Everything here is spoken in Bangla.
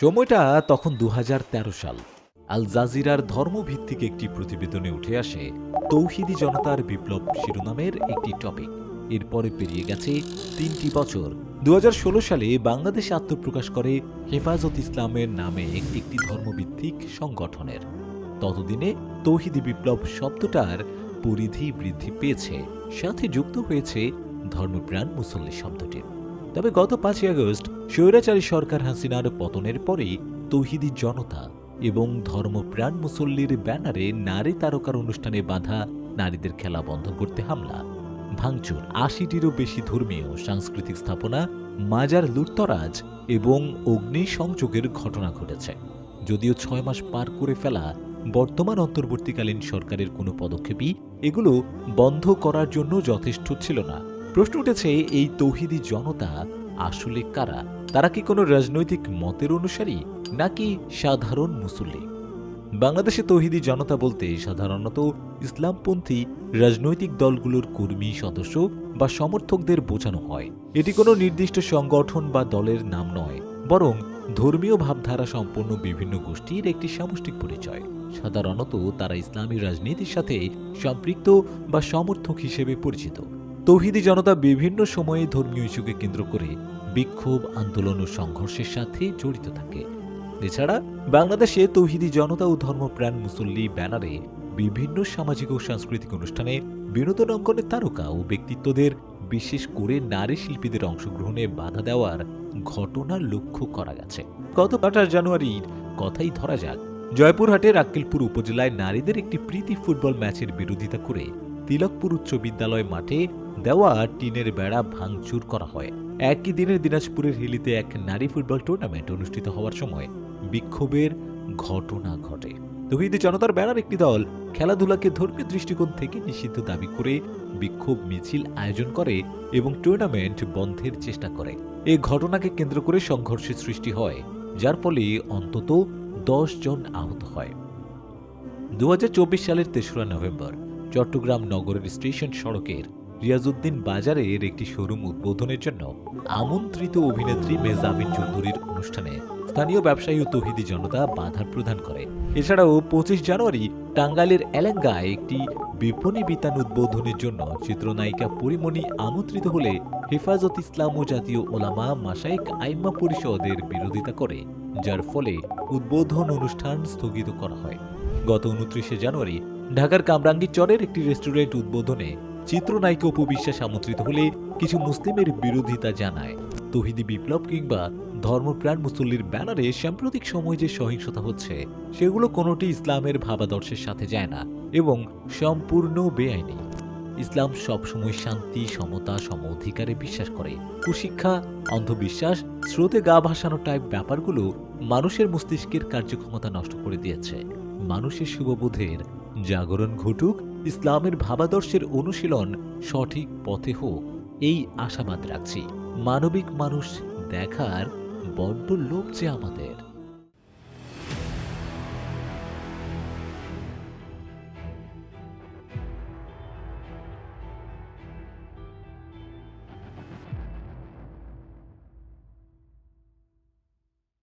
সময়টা তখন দু হাজার তেরো সাল। আল জাজিরার ধর্মভিত্তিক একটি প্রতিবেদনে উঠে আসে তৌহিদি জনতার বিপ্লব শিরোনামের একটি টপিক। এরপরে পেরিয়ে গেছে তিনটি বছর। দু হাজার ষোলো সালে বাংলাদেশে আত্মপ্রকাশ করে হেফাজত ইসলামের নামে একটি ধর্মভিত্তিক সংগঠনের। ততদিনে তৌহিদি বিপ্লব শব্দটার পরিধি বৃদ্ধি পেয়েছে, সাথে যুক্ত হয়েছে ধর্মপ্রাণ মুসল্লি শব্দটি। তবে গত পাঁচই আগস্ট স্বৈরাচারী সরকার হাসিনার পতনের পরেই তৌহিদি জনতা এবং ধর্মপ্রাণ মুসল্লির ব্যানারে নারী তারকার অনুষ্ঠানে বাধা, নারীদের খেলা বন্ধ করতে হামলা। ভাঙচুর, আশিটিরও বেশি ধর্মীয় সাংস্কৃতিক স্থাপনা, মাজার লুটতরাজ এবং অগ্নি সংযোগের ঘটনা ঘটেছে। যদিও ছয় মাস পার করে ফেলা, বর্তমান অন্তর্বর্তীকালীন সরকারের কোনো পদক্ষেপই এগুলো বন্ধ করার জন্য যথেষ্ট ছিল না। প্রশ্ন উঠেছে, এই তৌহিদি জনতা আসলে কারা? তারা কি কোনো রাজনৈতিক মতের অনুসারী, নাকি সাধারণ মুসল্লি? বাংলাদেশে তৌহিদি জনতা বলতে সাধারণত ইসলামপন্থী রাজনৈতিক দলগুলোর কর্মী, সদস্য বা সমর্থকদের বোঝানো হয়। এটি কোনো নির্দিষ্ট সংগঠন বা দলের নাম নয়, বরং ধর্মীয় ভাবধারা সম্পন্ন বিভিন্ন গোষ্ঠীর একটি সামষ্টিক পরিচয়। সাধারণত তারা ইসলামী রাজনীতির সাথে সম্পৃক্ত বা সমর্থক হিসেবে পরিচিত। তৌহিদি জনতা বিভিন্ন সময়ে ধর্মীয় ইস্যুকে কেন্দ্র করে বিক্ষোভ, আন্দোলন ও সংঘর্ষের সাথে জড়িত থাকে। এছাড়া বাংলাদেশে তৌহিদি জনতা ও ধর্মপ্রাণ মুসল্লি ব্যানারে বিভিন্ন সামাজিক ও সাংস্কৃতিক অনুষ্ঠানে বিনোদন অঙ্কনের তারকা ও ব্যক্তিত্বদের, বিশেষ করে নারী শিল্পীদের অংশগ্রহণে বাধা দেওয়ার ঘটনা লক্ষ্য করা গেছে। গত আঠাশ জানুয়ারির কথাই ধরা যাক, জয়পুরহাটের আক্কেলপুর উপজেলায় নারীদের একটি প্রীতি ফুটবল ম্যাচের বিরোধিতা করে তিলকপুর উচ্চ বিদ্যালয় মাঠে দেওয়া টিনের বেড়া ভাঙচুর করা হয়। একই দিনের দিনাজপুরের হিলিতে এক নারী ফুটবল টুর্নামেন্ট অনুষ্ঠিত হওয়ার সময় বিক্ষোভের ঘটনা ঘটে। তহিদি জনতার বেড়ার একটি দল খেলাধুলাকে ধর্মীয় দৃষ্টিকোণ থেকে নিষিদ্ধ দাবি করে বিক্ষোভ মিছিল আয়োজন করে এবং টুর্নামেন্ট বন্ধের চেষ্টা করে। এ ঘটনাকে কেন্দ্র করে সংঘর্ষের সৃষ্টি হয়, যার ফলে অন্তত দশ জন আহত হয়। দু হাজার চব্বিশ সালের তেসরা নভেম্বর, চট্টগ্রাম নগরের স্টেশন সড়কের রিয়াজউদ্দিন বাজারের একটি শোরুম উদ্বোধনের জন্য আমন্ত্রিত অভিনেত্রী মেজাবিন চৌধুরীর অনুষ্ঠানে স্থানীয় ব্যবসায়ী ও তহিদি জনতা বাধা প্রদান করে। এছাড়াও পঁচিশ জানুয়ারি টাঙ্গাইলের এলেঙ্গায় একটি বিপণী বিতান উদ্বোধনের জন্য চিত্রনায়িকা পরিমণি আমন্ত্রিত হলে হেফাজত ইসলাম ও জাতীয় ওলামা মাসাইক আইম্মা পরিষদের বিরোধিতা করে, যার ফলে উদ্বোধন অনুষ্ঠান স্থগিত করা হয়। গত উনত্রিশে জানুয়ারি ঢাকার কামরাঙ্গী চরের একটি রেস্টুরেন্ট উদ্বোধনে চিত্রনায়িকা উপবিশ্বাস আমন্ত্রিত হলে কিছু মুসলিমের বিরোধিতা জানায়। তহিদি বিপ্লব কিংবা ধর্মপ্রাণ মুসল্লির ব্যানারে সাম্প্রতিক সময় যে সহিংসতা হচ্ছে, সেগুলো কোনোটি ইসলামের ভাবাদর্শের সাথে যায় না এবং সম্পূর্ণ বেআইনি। ইসলাম সবসময় শান্তি, সমতা, সম অধিকারে বিশ্বাস করে। কুশিক্ষা, অন্ধবিশ্বাস, স্রোতে গা ভাসানো টাইপ ব্যাপারগুলো মানুষের মস্তিষ্কের কার্যক্ষমতা নষ্ট করে দিয়েছে। মানুষের শুভবোধের জাগরণ ঘটুক ইসলামের ভাবাদর্শের অনুশীলন সঠিক পথে হোক, এই আশাবাদ রাখছি। মানবিক মানুষ দেখার বড্ড লোভ যে আমাদের।